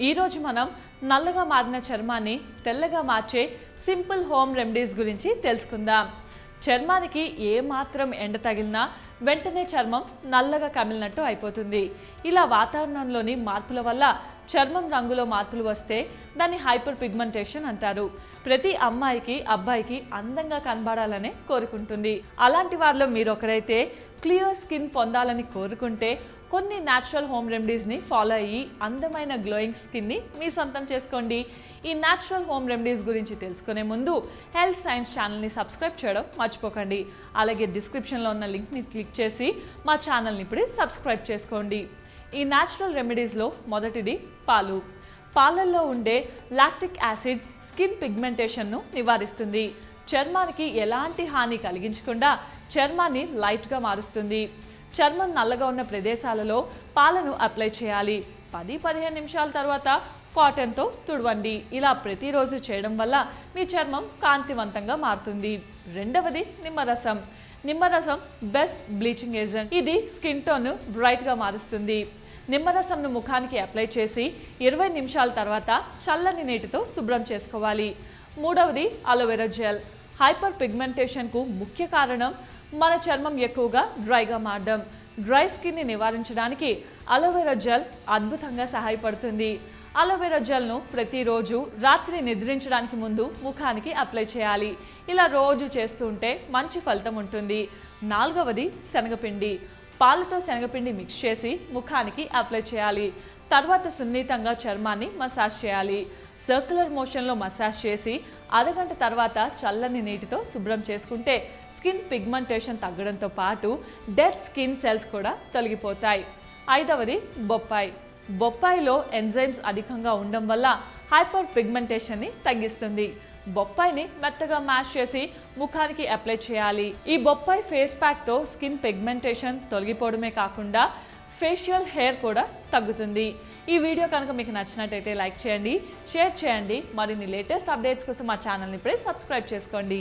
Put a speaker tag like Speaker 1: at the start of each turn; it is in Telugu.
Speaker 1: ఈరోజు మనం నల్లగా మారిన చర్మాన్ని తెల్లగా మార్చే సింపుల్ హోమ్ రెమెడీస్ గురించి తెలుసుకుందాం. చర్మానికి ఏ మాత్రం ఎండ తగిలినా వెంటనే చర్మం నల్లగా కమిలినట్టు అయిపోతుంది. ఇలా వాతావరణంలోని మార్పుల వల్ల చర్మం రంగులో మార్పులు వస్తే దాన్ని హైపర్ పిగ్మెంటేషన్ అంటారు. ప్రతి అమ్మాయికి అబ్బాయికి అందంగా కనబడాలనే కోరుకుంటుంది. అలాంటి వారిలో మీరు ఒకరైతే క్లియర్ స్కిన్ పొందాలని కోరుకుంటే కొన్ని న్యాచురల్ హోమ్ రెమెడీస్ని ఫాలో అయ్యి అందమైన గ్లోయింగ్ స్కిన్ని మీ సొంతం చేసుకోండి. ఈ న్యాచురల్ హోమ్ రెమెడీస్ గురించి తెలుసుకునే ముందు హెల్త్ సైన్స్ ఛానల్ని సబ్స్క్రైబ్ చేయడం మర్చిపోకండి. అలాగే డిస్క్రిప్షన్లో ఉన్న లింక్ని క్లిక్ చేసి మా ఛానల్ని ఇప్పుడే సబ్స్క్రైబ్ చేసుకోండి. ఈ న్యాచురల్ రెమెడీస్లో మొదటిది పాలు. పాలల్లో ఉండే లాక్టిక్ యాసిడ్ స్కిన్ పిగ్మెంటేషన్ను నివారిస్తుంది. చర్మానికి ఎలాంటి హాని కలిగించకుండా చర్మాన్ని లైట్గా మారుస్తుంది. చర్మం నల్లగా ఉన్న ప్రదేశాలలో పాలను అప్లై చేయాలి. పది పదిహేను నిమిషాల తర్వాత కాటన్తో తుడవండి. ఇలా ప్రతిరోజు చేయడం వల్ల మీ చర్మం కాంతివంతంగా మారుతుంది. రెండవది నిమ్మరసం. నిమ్మరసం బెస్ట్ బ్లీచింగ్ ఏజెంట్. ఇది స్కిన్ టోన్ బ్రైట్గా మారుస్తుంది. నిమ్మరసంను ముఖానికి అప్లై చేసి ఇరవై నిమిషాల తర్వాత చల్లని నీటితో శుభ్రం చేసుకోవాలి. మూడవది అలోవెరా జెల్. హైపర్ పిగ్మెంటేషన్కు ముఖ్య కారణం మన చర్మం ఎక్కువగా డ్రైగా మారడం. డ్రై స్కిన్ని నివారించడానికి అలోవెరా జెల్ అద్భుతంగా సహాయపడుతుంది. అలోవెరా జెల్ను ప్రతిరోజు రాత్రి నిద్రించడానికి ముందు ముఖానికి అప్లై చేయాలి. ఇలా రోజు చేస్తుంటే మంచి ఫలితం ఉంటుంది. నాలుగవది శనగపిండి. పాలతో శనగపిండి మిక్స్ చేసి ముఖానికి అప్లై చేయాలి. తర్వాత సున్నితంగా చర్మాన్ని మసాజ్ చేయాలి. సర్క్యులర్ మోషన్లో మసాజ్ చేసి అరగంట తర్వాత చల్లని నీటితో శుభ్రం చేసుకుంటే స్కిన్ పిగ్మెంటేషన్ తగ్గడంతో పాటు డెడ్ స్కిన్ సెల్స్ కూడా తొలగిపోతాయి. ఐదవది బొప్పాయి. బొప్పాయిలో ఎంజైమ్స్ అధికంగా ఉండడం వల్ల హైపర్ పిగ్మెంటేషన్ని తగ్గిస్తుంది. బొప్పాయిని మెత్తగా మ్యాష్ చేసి ముఖానికి అప్లై చేయాలి. ఈ బొప్పాయి ఫేస్ ప్యాక్తో స్కిన్ పిగ్మెంటేషన్ తొలగిపోవడమే కాకుండా ఫేషియల్ హెయిర్ కూడా తగ్గుతుంది. ఈ వీడియో కనుక మీకు నచ్చినట్టయితే లైక్ చేయండి షేర్ చేయండి. మరిన్ని లేటెస్ట్ అప్డేట్స్ కోసం మా ఛానల్ని ఇప్పుడే సబ్స్క్రైబ్ చేసుకోండి.